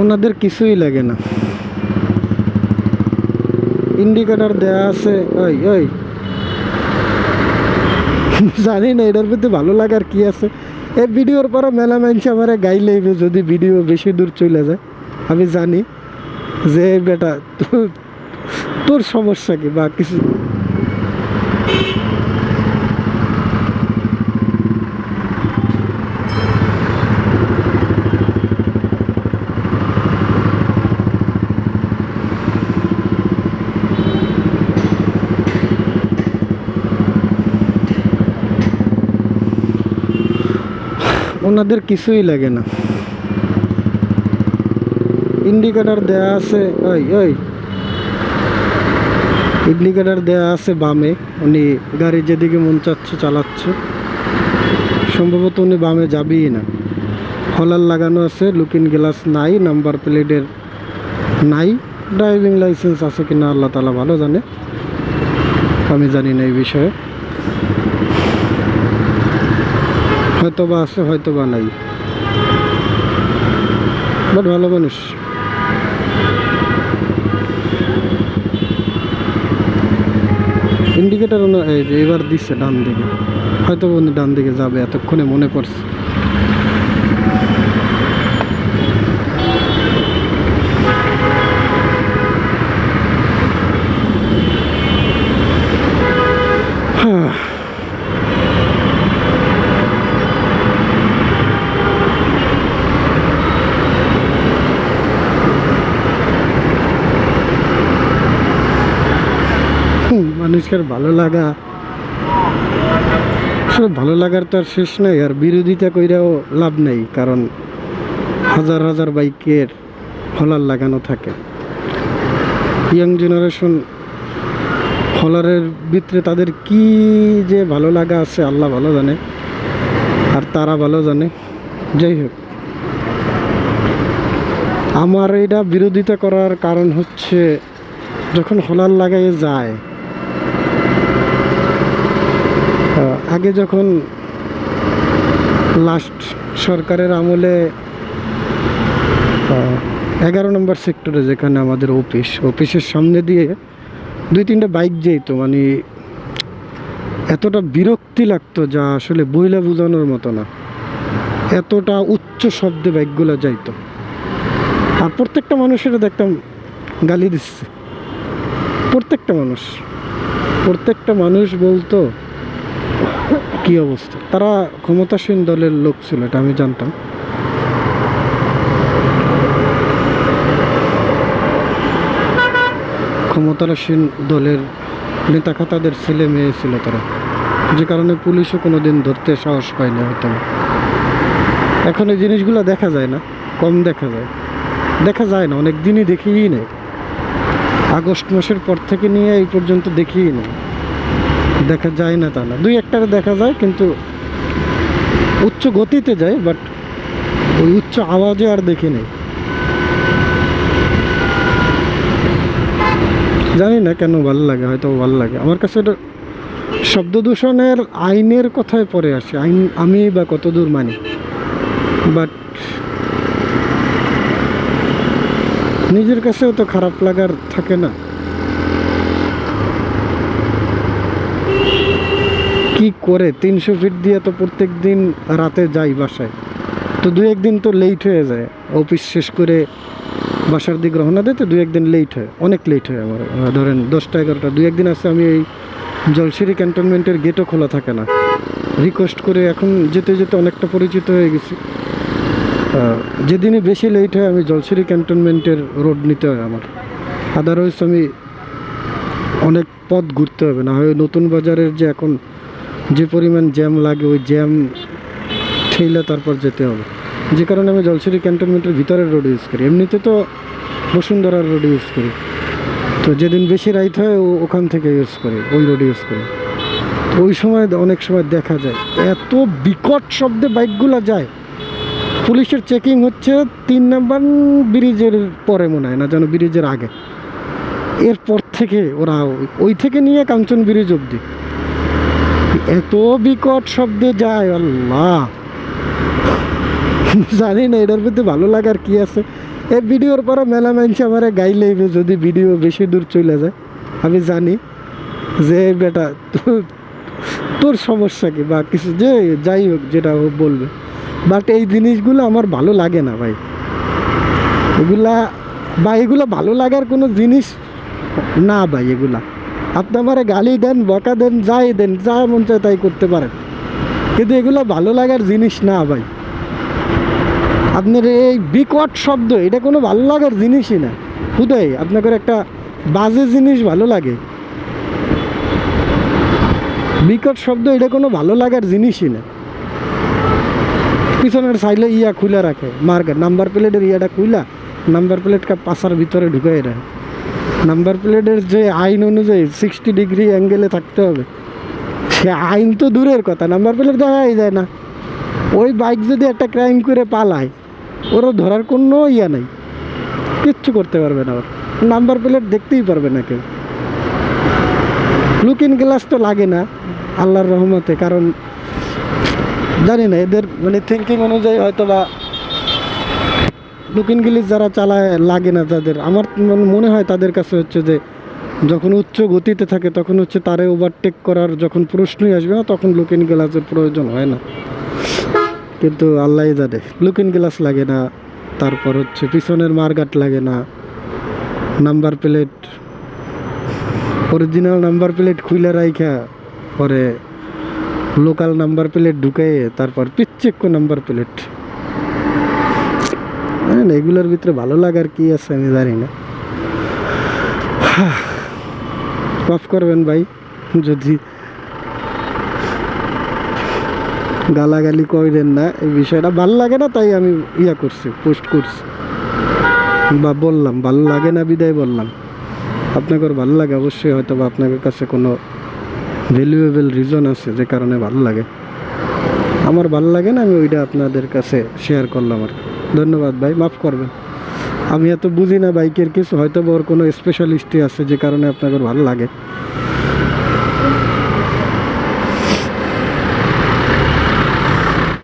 ওনাদের কিছুই লাগে না। ইন্ডিকেটার দেয়া আছে, ওই ওই। জানি না, এটার মধ্যে ভালো লাগার কি আছে। এই ভিডিওর পরে মেলা মানুষ আমার গাই লইবে যদি ভিডিও বেশি দূর চলে যায়। আমি জানি যে বেটা, তোর তোর সমস্যা কি বা কিছু ওনাদের কিছুই লাগে না। ইন্ডিকেটার দেয়া আছে, ওই ওই। ইন্ডিকেটার দেয়া আছে বামে। উনি গাড়ি যেদিকে মন চাচ্ছে চালাচ্ছে। সম্ভবত উনি বামে যাবেই না। হলার লাগানো আছে লুকিং গ্লাস নাই নাম্বার প্লেটের নাই। ড্রাইভিং লাইসেন্স আছে কিনা আল্লাহ তালা ভালো জানে। আমি জানি না এই বিষয়ে। হয়তো বা আছে হয়তো বা নাই। বাট ভালো মানুষ। ইন্ডিকেটার এবার দিচ্ছে ডান দিকে। হয়তো বন্ধু ডান দিকে যাবে, এতক্ষণে মনে পড়ছে হ্যাঁ হুম, মানুষের ভালো লাগা, আসলে ভালো লাগার তো আর শেষ নাই, আর বিরোধিতা কইরাও লাভ নেই, কারণ হাজার হাজার বাইকের হলার লাগানো থাকে। ইয়াং জেনারেশন হলারের ভিতরে তাদের কি যে ভালো লাগা আছে, আল্লাহ ভালো জানে, আর তারা ভালো জানে। যাই হোক, আমার এটা বিরোধিতা করার কারণ হচ্ছে, যখন হলার লাগাই যায় আগে যখন লাস্ট সরকারের আমলে এগারো নম্বর সেক্টরে যেখানে আমাদের অফিস অফিসের সামনে দিয়ে দুই তিনটা বাইক যেত মানে এতটা বিরক্তি লাগতো যা আসলে বইলা বোঝানোর মতো না। এতটা উচ্চ শব্দে বাইকগুলো যাইতো। আর প্রত্যেকটা মানুষের দেখতাম গালি দিচ্ছে। প্রত্যেকটা মানুষ প্রত্যেকটা মানুষ বলতো কি অবস্থা? তারা ক্ষমতাসীন দলের লোক ছিল, এটা আমি জানতাম। ক্ষমতাসীন দলের নেতা খাতাদের ছেলে মেয়ে ছিল তারা। যে কারণে পুলিশও কোনোদিন ধরতে সাহস হয়তো। না। এখন এই জিনিসগুলো দেখা যায় না, কম দেখা যায়। দেখা যায় না, অনেক দিনই দেখিই নেই। আগস্ট মাসের পর থেকে নিয়ে এই পর্যন্ত দেখিই নেই। দেখা যায় না তা না দুই একটারে দেখা যায়, কিন্তু উচ্চ গতিতে যায় বাট ওই উচ্চ আওয়াজে আর দেখি নেই। জানি না কেন ভালো লাগে, হয়তো ভালো লাগে। আমার কাছে এটা শব্দ দূষণের আইনের কথায় পরে আসে। আইন আমি বা কতদূর মানি। বাট নিজের কাছেও তো খারাপ লাগার থাকে না। কি করে? তিনশো ফিট দিয়ে তো প্রত্যেক দিন রাতে যাই বাসায়। তো দু একদিন তো লেট হয়ে যায়। অফিস শেষ করে বাসার দিক রওনা দিতে দু একদিন লেট হয়। অনেক লেট হয় আমার। ধরেন দশটা, এগারোটা। দু একদিন আছে আমি এই জলসিরি ক্যান্টনমেন্টের গেটও খোলা থাকে না। রিকোয়েস্ট করে এখন যেতে যেতে অনেকটা পরিচিত হয়ে গেছি। যেদিনই বেশি লেট হয় আমি জলসিরি ক্যান্টনমেন্টের রোড নিতে হয় আমার। আদারওয়াইজ আমি অনেক পথ ঘুরতে হবে। না হয় নতুন বাজারের যে এখন যে পরিমাণ জ্যাম লাগে, ওই জ্যাম ঠেলে তারপর যেতে হবে। যে কারণে আমি জলসিরি ক্যান্টনমেন্টের ভিতরের রোড ইউজ করি। এমনিতে তো বসুন্ধরার রোড ইউজ করি। তো যেদিন বেশি রাইত হয়, ও- ওখান থেকে ইউজ করি, ওই রোড ইউজ করি। ওই সময় অনেক সময় দেখা যায়, এত বিকট শব্দে বাইকগুলো যায়। পুলিশের চেকিং হচ্ছে তিন নাম্বার ব্রিজের পরে মনে হয়, না যেন ব্রিজের আগে। এরপর থেকে ওরা ওই থেকে নিয়ে কাঞ্চন ব্রিজ অবধি। এত বিকট শব্দে যায়, আল্লাহ। জানি না, এটার মধ্যে ভালো লাগার কি আছে। এই ভিডিওর পরে মেলা মানুষ আমার গাই লইবে যদি ভিডিও বেশি দূর চলে যায়। আমি জানি যে বেটা, তোর সমস্যা কি বা কিছু, যে যাই হোক, যেটা ও বলবে। বাট এই জিনিসগুলো আমার ভালো লাগে না ভাই। এগুলা, বা এগুলো ভালো লাগার কোনো জিনিস না ভাই, এগুলা। আপনি আমার গালি দেন, বকা দেন, যাই দেন, যা মন চায় তাই করতে পারেন। কিন্তু এগুলো ভালো লাগার জিনিস না ভাই। আপনার এই বিকট শব্দ, এটা কোনো ভালো লাগার জিনিসই না। খুদাই, আপনাকে একটা বাজে জিনিস ভালো লাগে। বিকট শব্দ, এটা কোনো ভালো লাগার জিনিসই না। পিছনের সাইলে ইয়া খুলে রাখে মার্কেট নাম্বার প্লেটের ইয়াটা খুলা নাম্বার প্লেটটা পাশার ভিতরে ঢুকাই রাখে। নাম্বার প্লেটের যে আইন অনুযায়ী সিক্সটি ডিগ্রি অ্যাঙ্গেলে থাকতে হবে। সে আইন তো দূরের কথা নাম্বার প্লেট দেখাই যায় না। ওই বাইক যদি একটা ক্রাইম করে পালায় ওরও ধরার কোনো ইয়া নাই। কিচ্ছু করতে পারবে না ওর। নাম্বার প্লেট দেখতেই পারবে না কেউ। লুকিং গ্লাস তো লাগে না, আল্লাহর রহমতে, কারণ জানি না, এদের মানে থিঙ্কিং অনুযায়ী হয়তো বা লুকিং গ্লাস যারা চালায়, লাগে না তাদের। আমার মনে- হয় তাদের কাছে হচ্ছে যে, যখন উচ্চ গতিতে থাকে, তখন হচ্ছে তারে ওভারটেক করার যখন প্রশ্নই আসবে না, তখন লুকিং গ্লাসের প্রয়োজন হয় না। কিন্তু আল্লাহ জানে লুকিং গ্লাস লাগে না, তারপর হচ্ছে পিছনের মারগাট লাগে না। Number plate original number plate খুলে রাইখা, পরে লোকাল নাম্বার প্লেট ঢুকাই তারপর পিচ্ছেক্য নাম্বার প্লেট। হ্যাঁ এগুলোর ভিতরে ভালো লাগার কি আছে আমি জানি না। মাফ করবেন ভাই, যদি গালাগালি কইলেন না, এই বিষয়টা ভালো লাগে না, তাই আমি ইয়া করছি পোস্ট করছি। বা বললাম, ভালো লাগে না বিদায় বললাম। আপনাকে ভালো লাগে, অবশ্যই হয়তো বা আপনাদের কাছে কোনো ভ্যালুয়েবল রিজন আছে যে কারণে ভালো লাগে। আমার ভালো লাগে না, আমি ওইটা আপনাদের কাছে শেয়ার করলাম আর কি। ধন্যবাদ ভাই, মাফ করবেন। আমি এত বুঝি না বাইকের কিছু হয়তো বা ওর কোনো স্পেশালিস্টই আছে যে কারণে আপনাদের ভালো লাগে।